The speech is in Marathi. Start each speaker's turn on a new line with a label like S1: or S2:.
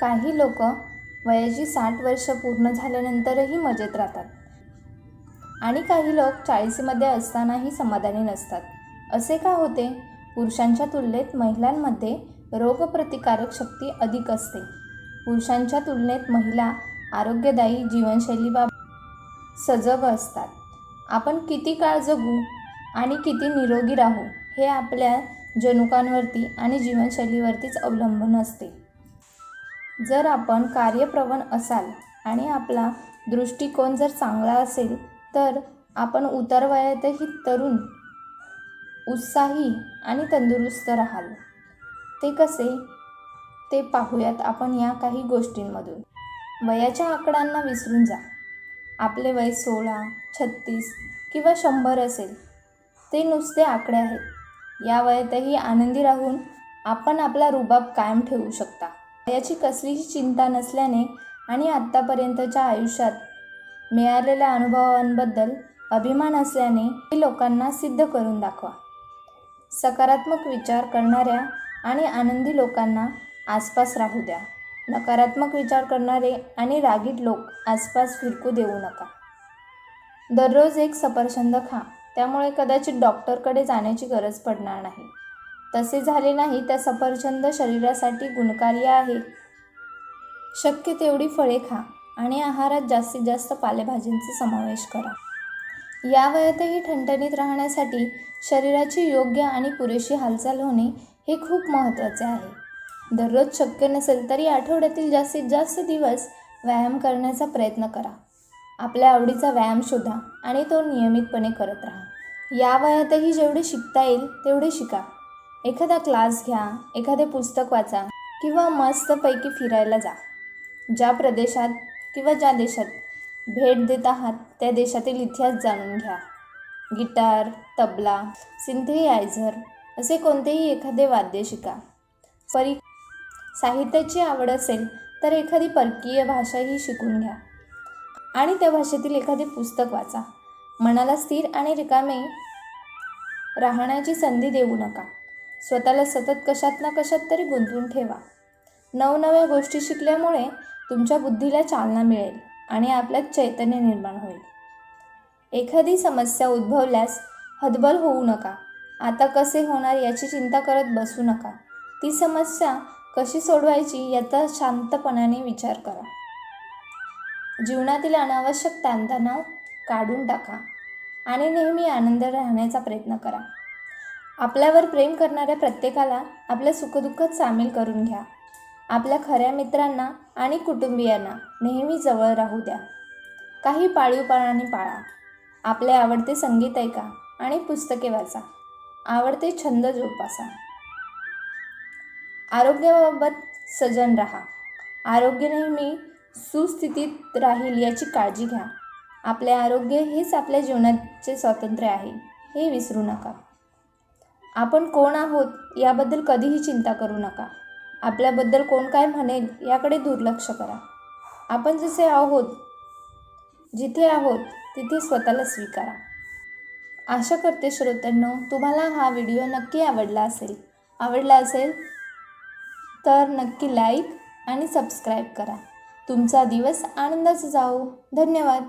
S1: काही लोक वयाची साठ वर्ष पूर्ण झाल्यानंतरही मजेत राहतात. आणि काही लोक चाळीसीमध्ये असतानाही समाधानी नसतात. असे का होते? पुरुषांच्या तुलनेत महिलांमध्ये रोगप्रतिकारक शक्ती अधिक असते. पुरुषांच्या तुलनेत महिला आरोग्यदायी जीवनशैलीबाब सजग असतात. आपण किती काळ जगू आणि किती निरोगी राहू हे आपल्या जनुकांवरती आणि जीवनशैलीवरतीच अवलंबून असते. जर आपण कार्यप्रवण असाल आणि आपला दृष्टिकोन जर चांगला असेल तर आपण उतार वयातही तरुण उत्साही आणि तंदुरुस्त राहाल. ते कसे? ते पाहूयात आपण या काही गोष्टींमधून. वयाच्या आकड्यांना विसरून जा. आपले वय सोळा छत्तीस किंवा शंभर असेल ते नुसते आकडे आहेत. या वयातही आनंदी राहून आपण आपला रुबाब कायम ठेवू शकता. याची कसलीही चिंता नसल्याने आणि आत्तापर्यंतच्या आयुष्यात मिळालेल्या अनुभवांबद्दल अभिमान असल्याने हे लोकांना सिद्ध करून दाखवा. सकारात्मक विचार करणाऱ्या आणि आनंदी लोकांना आसपास राहू द्या. नकारात्मक विचार करणारे आणि रागीट लोक आसपास फिरकू देऊ नका. दररोज एक सफरचंद खा त्यामुळे कदाचित डॉक्टरकडे जाण्याची गरज पडणार नाही. तसे झाले नाही तर सफरचंद शरीरासाठी गुणकारी आहे. शक्य तेवढी फळे खा आणि आहारात जास्तीत जास्त पालेभाज्यांचा समावेश करा. या वयातही ठणठणीत राहण्यासाठी शरीराची योग्य आणि पुरेशी हालचाल होणे हे खूप महत्त्वाचे आहे. दररोज शक्य नसेल तरी आठवड्यातील जास्तीत जास्त दिवस व्यायाम करण्याचा प्रयत्न करा. आपल्या आवडीचा व्यायाम शोधा आणि तो नियमितपणे करत राहा. या वयातही जेवढे शिकता येईल तेवढे शिका. एखादा क्लास घ्या एखादे पुस्तक वाचा किंवा मस्तपैकी फिरायला जा. ज्या प्रदेशात किंवा ज्या देशात भेट देत आहात त्या देशातील इतिहास जाणून घ्या. गिटार तबला सिंथेआयझर असे कोणतेही एखादे वाद्य शिका. परी साहित्याची आवड असेल तर एखादी परकीय भाषाही शिकून घ्या. आणि त्या भाषेतील एखादे पुस्तक वाचा. मनाला स्थिर आणि रिकामे राहण्याची संधी देऊ नका. स्वतःला सतत कशात ना कशात तरी गुंतवून ठेवा. नवनव्या गोष्टी शिकल्यामुळे तुमच्या बुद्धीला चालना मिळेल आणि आपल्यात चैतन्य निर्माण होईल. एखादी समस्या उद्भवल्यास हतबल होऊ नका. आता कसे होणार याची चिंता करत बसू नका. ती समस्या कशी सोडवायची याचा शांतपणाने विचार करा. जीवनातील अनावश्यक ताणतणाव काढून टाका आणि नेहमी आनंद राहण्याचा प्रयत्न करा. आपल्यावर प्रेम करणाऱ्या प्रत्येकाला आपल्या सुखदुःखात सामील करून घ्या. आपल्या खऱ्या मित्रांना आणि कुटुंबियांना नेहमी जवळ राहू द्या. काही पाळीवपणाने पाळा. आपले आवडते संगीत ऐका आणि पुस्तके वाचा. आवडते छंद जोपासा. आरोग्याबाबत सजन राहा. आरोग्य नेहमी सुस्थितीत राहील याची काळजी घ्या. आपले आरोग्य हेच आपल्या जीवनाचे स्वातंत्र्य आहे हे विसरू नका. आपण कोण आहोत याबद्दल कधीही चिंता करू नका. आपल्याबद्दल कोण काय म्हणेल याकडे दुर्लक्ष करा. आपण जसे आहोत जिथे आहोत तिथे स्वतःला स्वीकारा. आशा करते श्रोत्यांनो तुम्हाला हा व्हिडिओ नक्की आवडला असेल. आवडला असेल तर नक्की लाईक आणि सबस्क्राईब करा. तुमचा दिवस आनंदाचा जाओ धन्यवाद.